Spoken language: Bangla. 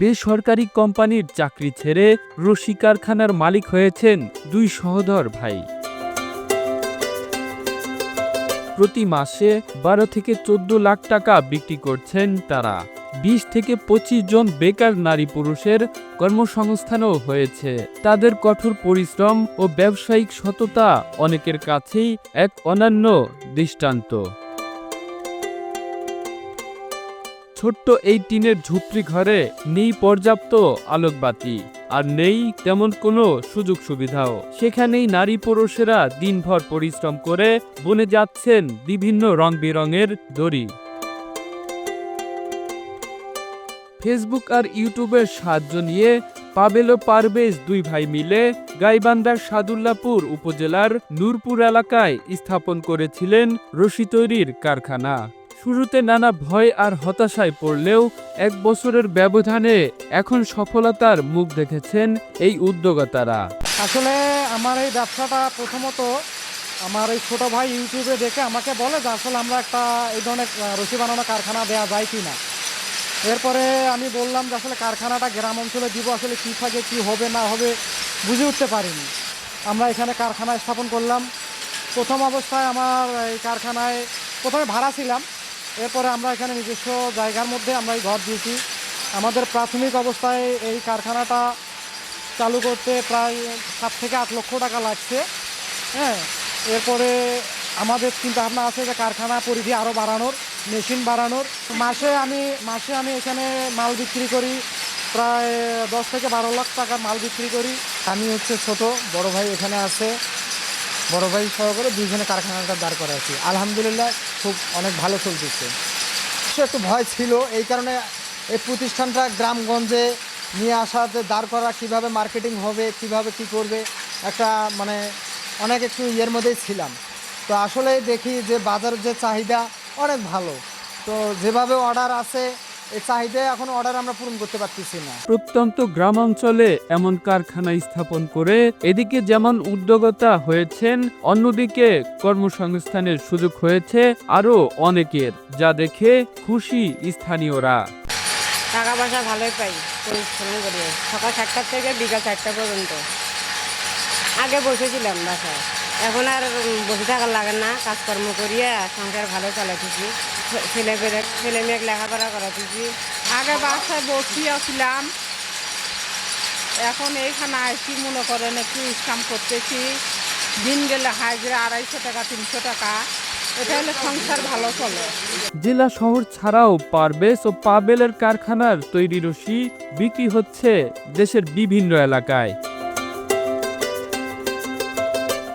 বেসরকারি কোম্পানির চাকরি ছেড়ে রশি কারখানার মালিক হয়েছেন দুই সহোদর ভাই। প্রতি মাসে বারো থেকে চোদ্দ লাখ টাকা বিক্রি করছেন তারা। বিশ থেকে পঁচিশ জন বেকার নারী পুরুষের কর্মসংস্থানও হয়েছে। তাদের কঠোর পরিশ্রম ও ব্যবসায়িক সততা অনেকের কাছেই এক অনন্য দৃষ্টান্ত। ছোট্ট এই টিনের ঝুপড়ি ঘরে নেই পর্যাপ্ত আলোকবাতি। আর নেই তেমন কোনো সুযোগ সুবিধাও। সেখানেই নারী পুরুষেরা দিনভর পরিশ্রম করে বনে যাচ্ছেন বিভিন্ন রং বেরঙের দড়ি। ফেসবুক আর ইউটিউবের সাহায্য নিয়ে পাবেল ও পারভেজ দুই ভাই মিলে গাইবান্ধার সাদুল্লাপুর উপজেলার নূরপুর এলাকায় স্থাপন করেছিলেন রশি তৈরির কারখানা। শুরুতে নানা ভয় আর হতাশায় পড়লেও এক বছরের ব্যবধানে এখন সফলতার মুখ দেখেছেন এই উদ্যোগতারা আসলে আমার এই ব্যবসাটা প্রথমত আমার এই ছোটো ভাই ইউটিউবে দেখে আমাকে বলে যে আসলে আমরা একটা এই ধরনের রশি বানানো কারখানা দেওয়া যায় কি না এরপরে আমি বললাম যে আসলে কারখানাটা গ্রাম অঞ্চলে দিব, আসলে কী থাকে, কী হবে, না হবে বুঝে উঠতে পারিনি। আমরা এখানে কারখানা স্থাপন করলাম। প্রথম অবস্থায় আমার এই কারখানায় প্রথমে ভাড়া ছিলাম এরপরে আমরা এখানে নিজস্ব জায়গার মধ্যে আমরা এই ঘর দিয়েছি। আমাদের প্রাথমিক অবস্থায় এই কারখানাটা চালু করতে প্রায় সাত থেকে আট লক্ষ টাকা লাগছে। হ্যাঁ এরপরে আমাদের চিন্তা ভাবনা আছে যে কারখানা পরিধি আরও বাড়ানোর, মেশিন বাড়ানোর। মাসে আমি মাসে আমি এখানে মাল বিক্রি করি, প্রায় দশ থেকে বারো লাখ টাকার মাল বিক্রি করি। আমি হচ্ছে ছোট, বড় ভাই এখানে আছে। বড় ভাই সহকারে দুইজনে কারখানাটা দাঁড় করা আছি আলহামদুলিল্লাহ খুব অনেক ভালো চলতেছে। সে একটু ভয় ছিল, এই কারণে এই প্রতিষ্ঠানটা গ্রামগঞ্জে নিয়ে আসা যে দাঁড় করা, কীভাবে মার্কেটিং হবে, কীভাবে কি করবে, একটা মানে অনেক একটু ইয়ের মধ্যেই ছিলাম। তো আসলে দেখি যে বাজারের যে চাহিদা অনেক ভালো। তো যেভাবে অর্ডার আছে এই চাহিদা এখন অর্ডার আমরা পূরণ করতে পারতেছি না। প্রত্যন্ত গ্রামাঞ্চলে এমন কারখানা স্থাপন করে এদিকে যেমন উদ্যোগতা হয়েছেন অন্যদিকে কর্মসংস্থানের সুযোগ হয়েছে আরও অনেকের যা দেখে খুশি স্থানীয়রা। টাকা পয়সা ভালোই পাই পরিশ্রম করে। সকাল সাতটার থেকে বিকাল চারটা পর্যন্ত। আগে বসেছিলাম বাসায়। এখন আর বসে থাকার লাগে না কাজকর্ম করিয়া সংসার ভালো চালাতেছি ছেলে পেলে ছেলে মেয়েকে লেখাপড়া করাতেছি আগে বাসায় বসিয়েছিলাম এখন এইখানে আইসি মনে করেন একটু ইনকাম করতেছি। দিন গেলে হাজিরা আড়াইশো টাকা তিনশো টাকা এটা হলে সংসার ভালো চলে। জেলা শহর ছাড়াও পারবেস ও পাবেলের কারখানার তৈরি রশি বিক্রি হচ্ছে দেশের বিভিন্ন এলাকায়।